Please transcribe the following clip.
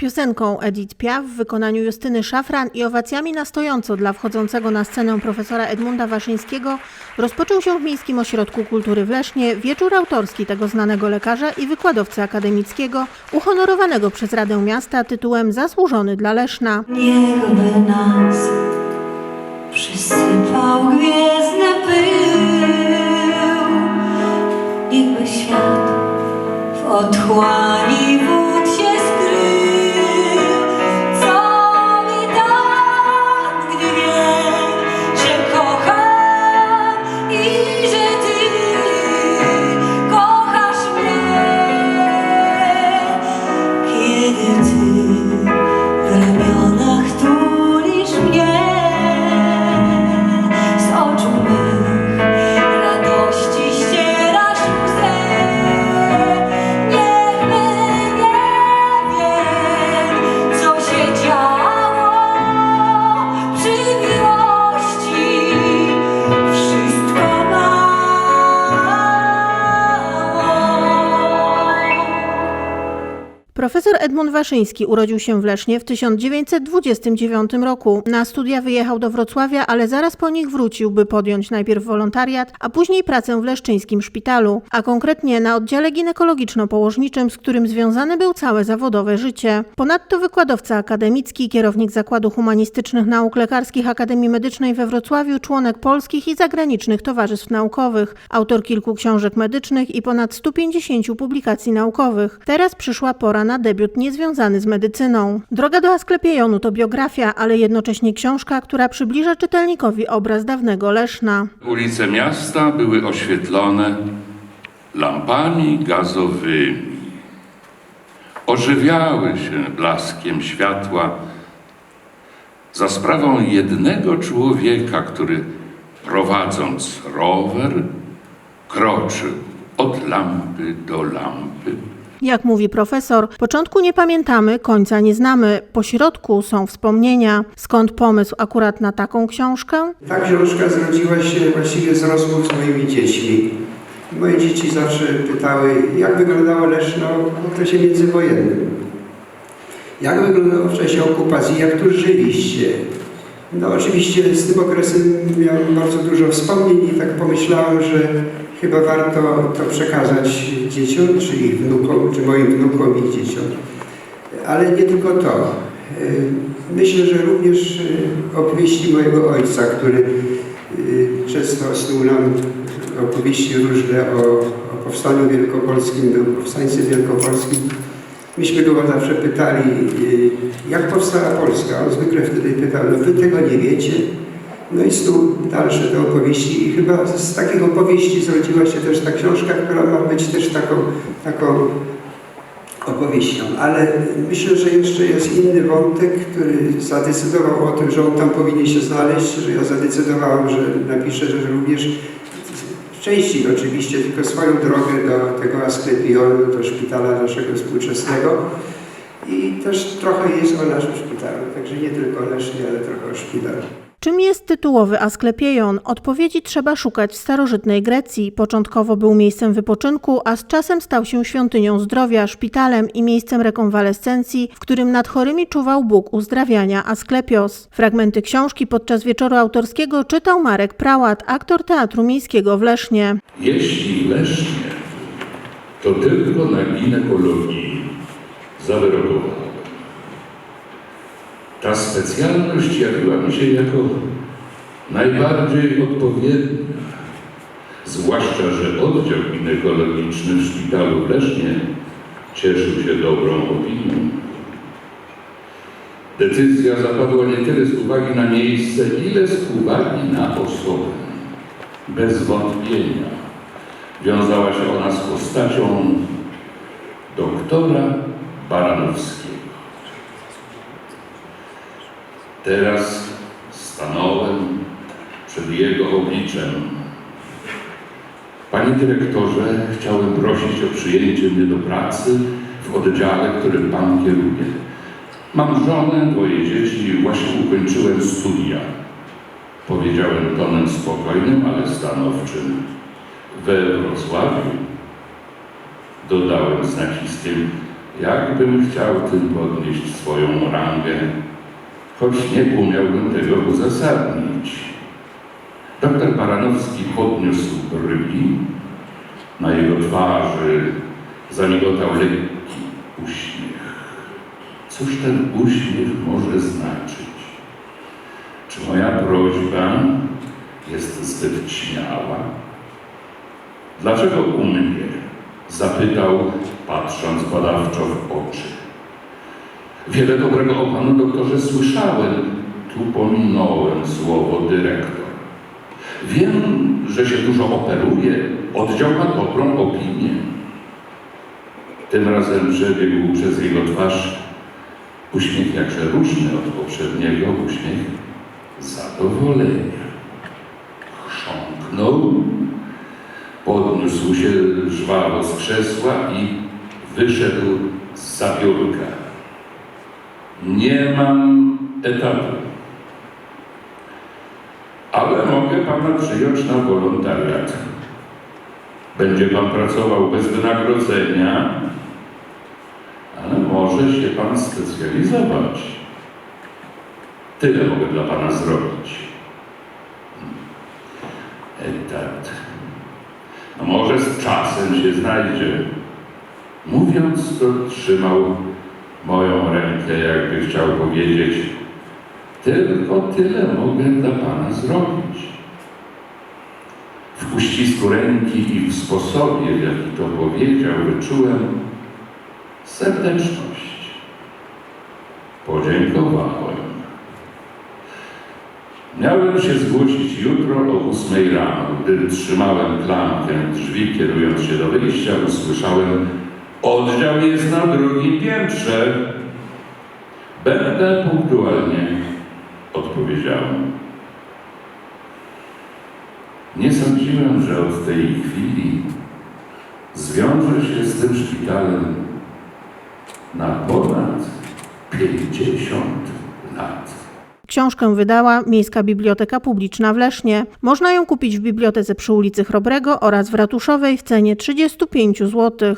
Piosenką Edith Piaf w wykonaniu Justyny Szafran i owacjami na stojąco dla wchodzącego na scenę profesora Edmunda Waszyńskiego rozpoczął się w Miejskim Ośrodku Kultury w Lesznie wieczór autorski tego znanego lekarza i wykładowcy akademickiego, uhonorowanego przez Radę Miasta tytułem Zasłużony dla Leszna. Niechby nas przysypał gwiezdny pył, niechby świat w otchłani wód Profesor Edmund Waszyński urodził się w Lesznie w 1929 roku. Na studia wyjechał do Wrocławia, ale zaraz po nich wrócił, by podjąć najpierw wolontariat, a później pracę w leszczyńskim szpitalu, a konkretnie na oddziale ginekologiczno-położniczym, z którym związane był całe zawodowe życie. Ponadto wykładowca akademicki, kierownik Zakładu Humanistycznych Nauk Lekarskich Akademii Medycznej we Wrocławiu, członek polskich i zagranicznych towarzystw naukowych, autor kilku książek medycznych i ponad 150 publikacji naukowych. Teraz przyszła pora na debiut niezwiązany z medycyną. Droga do Asklepiejonu to biografia, ale jednocześnie książka, która przybliża czytelnikowi obraz dawnego Leszna. Ulice miasta były oświetlone lampami gazowymi. Ożywiały się blaskiem światła za sprawą jednego człowieka, który prowadząc rower kroczył od lampy do lampy. Jak mówi profesor, początku nie pamiętamy, końca nie znamy, po środku są wspomnienia. Skąd pomysł akurat na taką książkę? Ta książka zrodziła się właściwie z rozmów z moimi dziećmi. Moje dzieci zawsze pytały, jak wyglądało Leszno w okresie międzywojennym. Jak wyglądało w czasie okupacji, jak tu żyliście. No oczywiście z tym okresem miałem bardzo dużo wspomnień i tak pomyślałem, że chyba warto to przekazać dzieciom, czy ich wnukom, czy moim wnukom i dzieciom. Ale nie tylko to. Y, Myślę, że również y, opowieści mojego ojca, który często snuł nam opowieści różne o, o powstaniu wielkopolskim, był powstańcem wielkopolskim. Myśmy go zawsze pytali, jak powstała Polska. On zwykle wtedy pytał, no wy tego nie wiecie. No i snuł dalsze te opowieści. I chyba z takich opowieści zrodziła się też ta książka, która ma być też taką, taką opowieścią, ale myślę, że jeszcze jest inny wątek, który zadecydował o tym, że on tam powinien się znaleźć, że ja zadecydowałem, że napiszę, że również w części oczywiście, tylko swoją drogę do tego Asklepionu, do szpitala naszego współczesnego. I też trochę jest o naszym szpitalu, także nie tylko o Lesznie, ale trochę o szpitalu. Czym jest tytułowy Asklepiejon? Odpowiedzi trzeba szukać w starożytnej Grecji. Początkowo był miejscem wypoczynku, a z czasem stał się świątynią zdrowia, szpitalem i miejscem rekonwalescencji, w którym nad chorymi czuwał Bóg uzdrawiania Asklepios. Fragmenty książki podczas wieczoru autorskiego czytał Marek Prałat, aktor Teatru Miejskiego w Lesznie. Jeśli Lesznie, to tylko na ginekologii zawyrokowano. Ta specjalność jawiła mi się jako najbardziej odpowiednia, zwłaszcza, że oddział ginekologiczny w szpitalu w Lesznie cieszył się dobrą opinią. Decyzja zapadła nie tyle z uwagi na miejsce, ile z uwagi na osobę. Bez wątpienia wiązała się ona z postacią doktora Baranowskiego. Teraz stanąłem przed jego obliczem. Panie dyrektorze, chciałem prosić o przyjęcie mnie do pracy w oddziale, którym pan kieruje. Mam żonę, dwoje dzieci i właśnie ukończyłem studia. Powiedziałem tonem spokojnym, ale stanowczym. We Wrocławiu, dodałem z naciskiem, Jakbym chciał tym podnieść swoją rangę, choć nie umiałbym tego uzasadnić. Doktor Baranowski podniósł brwi. Na jego twarzy zamigotał lekki uśmiech. Cóż ten uśmiech może znaczyć? Czy moja prośba jest zbyt śmiała? Dlaczego u mnie? Zapytał, patrząc badawczo w oczy. Wiele dobrego o panu doktorze słyszałem. Tu pominąłem słowo dyrektor. Wiem, że się dużo operuje. Oddział ma dobrą opinię. Tym razem przebiegł przez jego twarz uśmiech jakże różny od poprzedniego, uśmiech zadowolenia. Chrząknął, podniósł się żwawo z krzesła i wyszedł z zabiórka. Nie mam etatu, ale mogę pana przyjąć na wolontariat. Będzie pan pracował bez wynagrodzenia, ale może się pan specjalizować. Tyle mogę dla pana zrobić. Etat. No może z czasem się znajdzie. Mówiąc to, trzymał moją rękę, jakby chciał powiedzieć, tylko tyle mogę dla pana zrobić. W uścisku ręki i w sposobie, w jaki to powiedział, wyczułem serdeczność. Podziękowałem. Miałem się zgłosić jutro o ósmej rano. Gdy trzymałem klamkę drzwi, kierując się do wyjścia, usłyszałem Oddział jest na drugim piętrze. Będę punktualnie, odpowiedziałem. Nie sądziłem, że od tej chwili zwiąże się z tym szpitalem na ponad 50 lat. Książkę wydała Miejska Biblioteka Publiczna w Lesznie. Można ją kupić w bibliotece przy ulicy Chrobrego oraz w Ratuszowej w cenie 35 zł.